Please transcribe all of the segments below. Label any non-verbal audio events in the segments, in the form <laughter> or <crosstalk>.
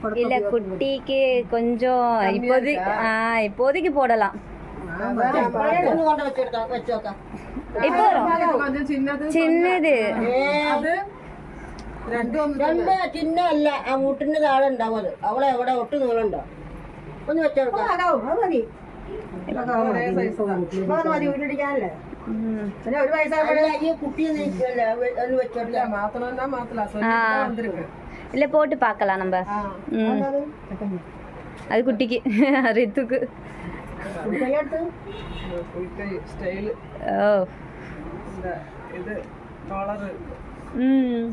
படுக்க இல்ல குட்டிக்கு கொஞ்சம் இப்போதைக்கு ஆ இப்போதைக்கு போடலாம் ഒന്ന് കൊണ്ട് വെച്ചെടുത്താ വെച്ചോക്കാം இப்போ கொஞ்சம் சின்னது சின்னது അത് രണ്ടും ഒന്ന് രണ്ട് ചിന്ന അല്ല ആ മുട്ടിന്റെ താഴെ ഉണ്ടാവും അത് അവളെ എവിടെ ഒട്ട് നീളുണ്ടോ ഒന്ന് വെച്ചെടുക്കാം അതാവും അത് മതി ഒരേ size ആണ്. ഇപ്പൊ അത് മതി വീട്ടിലിരിക്കാനല്ലേ ம். പിന്നെ ഒരു വയസ്സായ അല്ല, ഈ <laughs> കുട്ടിയെ നീക്കല്ല ഒന്ന് വെച്ചെടുക്കാം இல்ல மாத்தணும்னா மாத்தலாம் சொல்லிட்டு வந்திருக்கு இல்ல போட்டு பார்க்கலாம் நம்ம ம். அது குட்டிக்கு ரித்துக்கு കുട്ടികളെടുത്ത് സ്റ്റൈല് ஓ இந்த ഇത് കോളർ ம்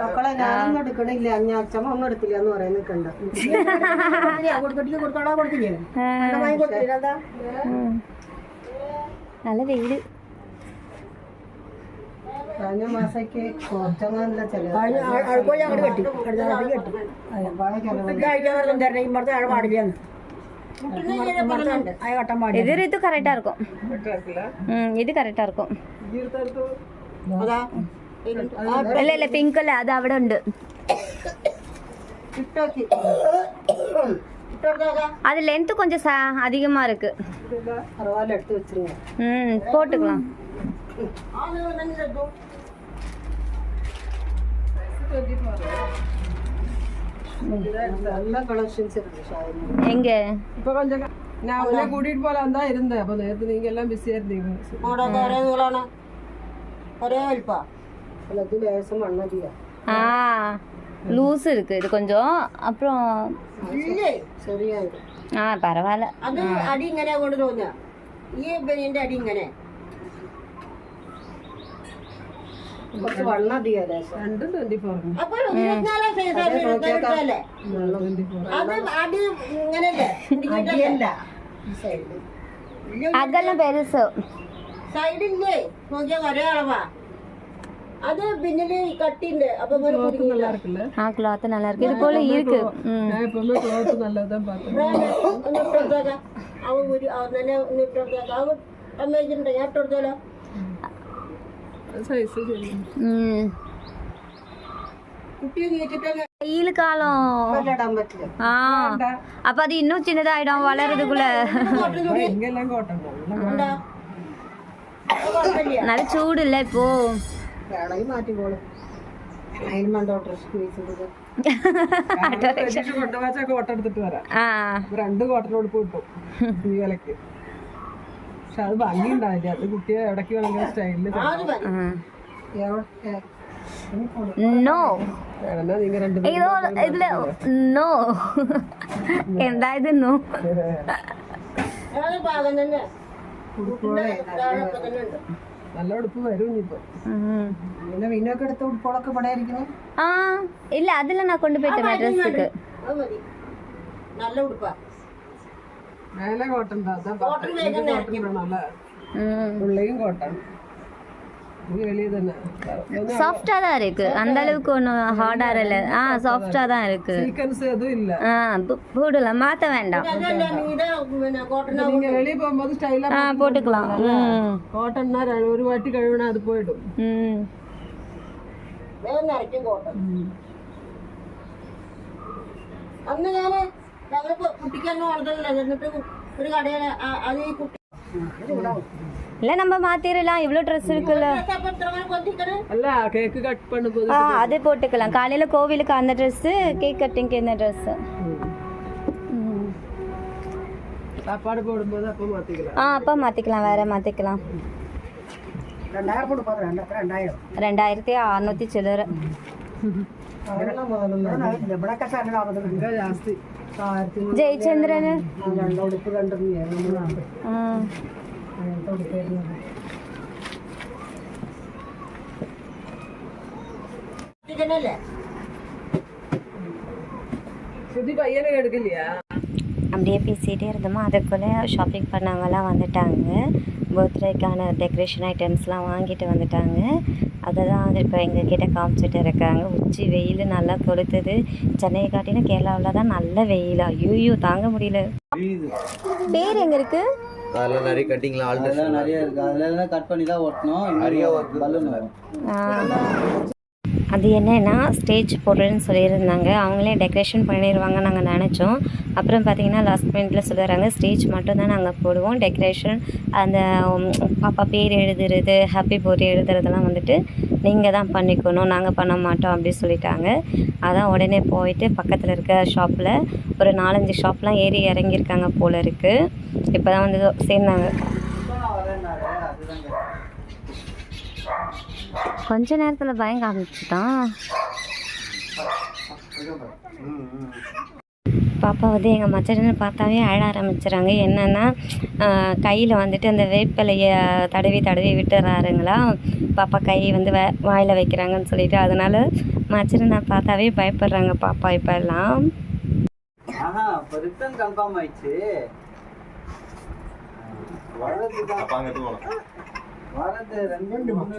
മക്കളെ ഞാനൊന്നും എടുക്കണില്ല ഞാൻ അച്ഛമ്മ ഒന്നും എടുത്തില്ല എന്ന് പറയാൻ നിൽക്കണ്ട <laughs> കൊടുത്തിട്ട് കൊടുത്തോളാ കൊടുത്തില്ലേ ஆ. വാങ്ങി കൊടുത്തില്ല നല്ല വെയിൽ കഴിഞ്ഞ മാസത്തേക്ക് കുറച്ചൊന്നും അഴുക്കോഴി അങ്ങോട്ട് കെട്ടി. അടുത്ത പ്രാവശ്യം കെട്ടി. കഴിക്കാൻ ഇമ്മടത്തെ ആഴ പാടില്ല. ഇതൊരു ഇത് കറക്റ്റാ ഇരിക്കും ഇത് കറക്റ്റാ ഇരിക്കും അല്ല അല്ല പിങ്ക് അല്ല. അത് അവിടെ ഉണ്ട്. அது லென்த்து கொஞ்சம் ச அதிகமாக இருக்குது ம் போட்டுக்கலாம். எங்க? இப்ப கொஞ்சம் நான் உங்களை கூட்டிட்டு போலாம் தான் இருந்தேன். அப்ப நேரத்து நீங்க எல்லாம் பிஸியா இருந்தீங்க. ஒரே தூளானா ஒரே വലിപ്പാ എല്ലാത്തിനും லூஸ் இருக்கு இது கொஞ்சம் அப்புறம் ഇല്ലേ ചെറിയത് ஆ பரவாயில்ல അത് അടി ഇങ്ങനെ കൊണ്ട് തോന്നുക ഈ ബനിയന്റെ അടി ഇങ്ങനെ കുറച്ച് വണ്ണ അധികം ലേസം രണ്ടും ട്വന്റി ഫോർ അപ്പൊ ഇരുപത്തിനാലാം സൈസ് എടുത്തല്ലേ ട്വന്റി ഫോർ അത് അടി ഇങ്ങനെയല്ലേ അടിയല്ല ഈ സൈഡിൽ அகலம் பெருசு സൈഡില്ലേ നോക്കിയാ ഒരേ അളവാ அது பின்னலே கட்டிண்டு அப்ப மாதிரி நல்லா இருக்குல்ல? ஆ கிளாத் நல்லா இருக்கு. இது போல இருக்கு. நான் எப்பவுமே கிளாத் நல்லா சின்னதாயிடும் வளர்றதுக்குள்ள நல்ல சூடு இல்லை இப்போ. വേണമെങ്കിൽ മാറ്റിക്കോളും. അതിന് മണ്ടോട്ട് റിസ്ക് വെച്ചിട്ട് കൊണ്ടുപോകാച്ച കോട്ട എടുത്തിട്ട് വരാം. ആ. രണ്ട് കോട്ടനോട് കിട്ടും ഈ വിലക്ക് അത് ഭംഗി അത് കുട്ടിയെ ഇടയ്ക്ക് വേണമെങ്കിൽ സ്റ്റൈലിൽ നോ ഇതോ ഇതിൽ നോ എന്തായത് നോ ഭാഗം തന്നെ. നല്ല ഉടുപ്പ് വരും ഇനിയിപ്പോ. പിന്നെ വീണൊക്കെ എടുത്ത ഉടുപ്പുകളൊക്കെ ഇവിടെ ഇരിക്കുന്നു ആ ഇല്ല അതില്ല ഞാൻ കൊണ്ടുപോയിട്ട് മദ്രസക്ക്. നല്ല ഉടുപ്പാ. മേലെ കോട്ടൺ കോട്ടൺ കോട്ടൺ ഉള്ളിയും കോട്ടൺ. சாஃப்டா தான்? இருக்கு. அந்த அளவுக்கு ஒன்றும் ஹார்டா இல்ல. ஆ சாஃப்டா தான் இருக்கு. ஆ போடலாம் மாத்த வேண்டாம். வெளியே போகும்போது போட்டுக்கலாம். അത് ഈ இல்ல நம்ம மாத்திரலாம் இவ்வளோ ட்ரெஸ் இருக்குல்ல അപ്പൊ ഇത്ര കൊതിക്കണേ അല്ല കേക്ക് കട്ട് பண்ணும்போது ஆ அது போட்டுக்கலாம் காலையில கோவிலுக்கு அந்த ட்ரெஸ் கேக் கட்டிங்க்கு இந்த ட்ரெஸ் சாப்பாடு போடும்போது அப்போ மாத்திக்கலாம் ஆ அப்பா மாத்திக்கலாம் வேற மாத்திக்கலாம் രണ്ടായിരം കൊടുക്കാം രണ്ടൊക്കെ രണ്ടായിരം ரெண்டாயிரத்தி அறுநூத்தி சில்லற അങ്ങനെയുള്ള அப்படியே பேசிகிட்டே இருந்தோமா. அதுக்குள்ளே ஷாப்பிங் பண்ணவங்கலாம் வந்துட்டாங்க. பர்த்டேக்கான டெக்கரேஷன் ஐட்டம்ஸ்லாம் வாங்கிட்டு வந்துட்டாங்க. அதை தான் இப்போ எங்கள் கிட்டே காமிச்சிட்டு இருக்காங்க. உச்சி வெயில் நல்லா கொளுத்துது. சென்னையை காட்டினா கேரளாவில் தான் நல்ல வெயிலாக ஐயோ தாங்க முடியல. பேர் எங்கே இருக்குது அதெல்லாம் நிறைய கட்டிங்லாம் ஆல்ட்ரேஷன் நிறைய இருக்கு. அதுல கட் பண்ணி தான் ஒட்டணும் நிறைய பலூன் அது என்னென்னா ஸ்டேஜ் போடுறேன்னு சொல்லியிருந்தாங்க. அவங்களே டெக்கரேஷன் பண்ணிடுவாங்க நாங்கள் நினச்சோம். அப்புறம் பார்த்திங்கன்னா லாஸ்ட் மினிட்ல சொல்லுறாங்க ஸ்டேஜ் மட்டும் தான் நாங்கள் போடுவோம். டெக்கரேஷன் அந்த பாப்பா பேர் எழுதுறது ஹாப்பி பர்த்டே எழுதுறதெல்லாம் வந்துட்டு நீங்கள் தான் பண்ணிக்கணும் நாங்கள் பண்ண மாட்டோம் அப்படி சொல்லிட்டாங்க. அதான் உடனே போயிட்டு பக்கத்தில் இருக்க ஷாப்பில் ஒரு நாலஞ்சு ஷாப்லாம் ஏறி இறங்கியிருக்காங்க போல இருக்குது இப்போ தான் வந்து சேர்ந்தாங்க. கொஞ்ச நேரத்தில் பயம் காமிச்சுட்டான் பாப்பா வந்து எங்கள் மச்சனை பார்த்தாவே அழ ஆரம்பிச்சிடுறாங்க என்னென்னா கையில் வந்துட்டு அந்த வேப்பிலையை தடவி தடவி விட்டுறாருங்களா? பாப்பா கை வந்து வே வாயில் வைக்கிறாங்கன்னு சொல்லிட்டு. அதனால மச்சனை பார்த்தாவே பயப்படுறாங்க பாப்பா இப்போ எல்லாம் கன்ஃபார்ம் ஆயிடுச்சு. வர்றது ரெண்டு மூணு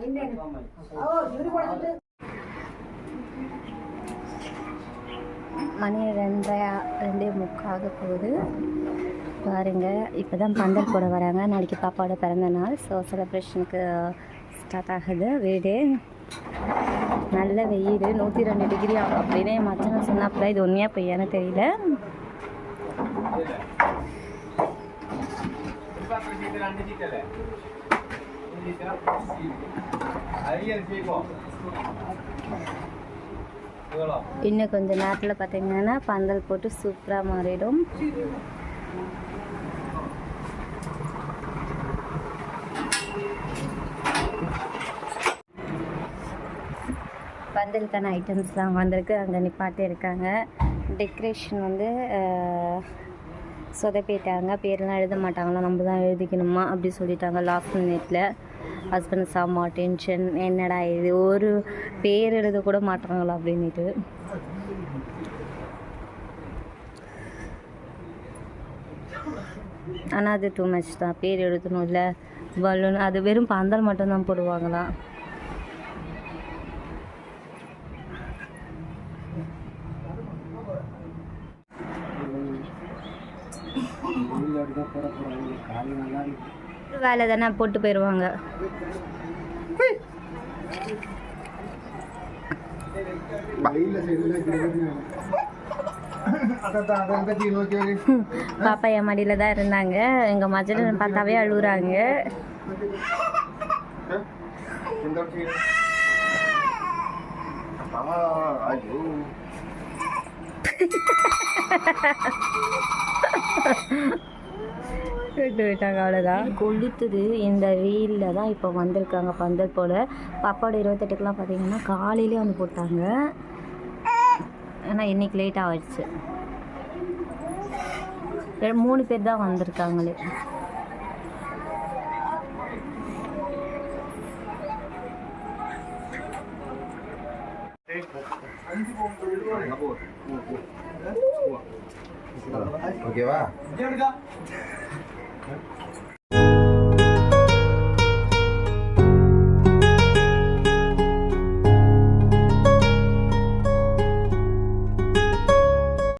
ரெண்டு மணி ரெண்டரை ரெண்டே முக்காக போகுது. பாருங்க இப்போ தான் பந்தல் போட வராங்க. நாளைக்கு பாப்பாவோட பிறந்த நாள் ஸோ செலப்ரேஷனுக்கு ஸ்டார்ட் ஆகுது. வீடு நல்ல வெயில். நூற்றி ரெண்டு டிகிரி ஆகும். அப்படின்னு மச்சனை சொன்னாப்புல இது உண்மையாக பொய்யான்னு தெரியல. இன்னும் கொஞ்ச நேரத்தில் பார்த்தீங்கன்னா பந்தல் போட்டு சூப்பராக மாறிடும் பந்தலுக்கான ஐட்டம்ஸ்லாம் வந்திருக்கு அங்கே நிப்பாட்டி இருக்காங்க டெக்கரேஷன் வந்து சொதப்பிட்டாங்க. பேர்லாம் எழுத மாட்டாங்களா? நம்ம தான் எழுதிக்கணுமா? அப்படி சொல்லிட்டாங்க. லாஸ்ட் மினிட்ல ஹஸ்பண்ட் சாமா டென்ஷன் என்னடா இது? ஒரு பேர் எழுத கூட மாட்டாங்களா? அப்படின்ட்டு ஆனால் அது டூ மச் தான். பேர் எழுதணும் இல்லை பலூன் அது வெறும் பந்தல் மட்டும்தான் போடுவாங்களாம். வேலை தானே போட்டு போயிடுவாங்க பாப்பா என் மடியில் தான் இருந்தாங்க. எங்கள் மஜனை பார்த்தாவே அழுகுறாங்க. <laughs> <laughs> விட்டு விட்டாங்க அவ்வளோதான் கொளுத்துது. இந்த வெயிலில் தான் இப்போ வந்திருக்காங்க பந்தல் போல். பாப்பாவோட இருபத்தெட்டுக்கெலாம் பார்த்தீங்கன்னா காலையிலே வந்து போட்டாங்க. ஆனால் இன்னைக்கு லேட் ஆகிடுச்சு மூணு பேர் தான் வந்திருக்காங்களே. ஓகேவா?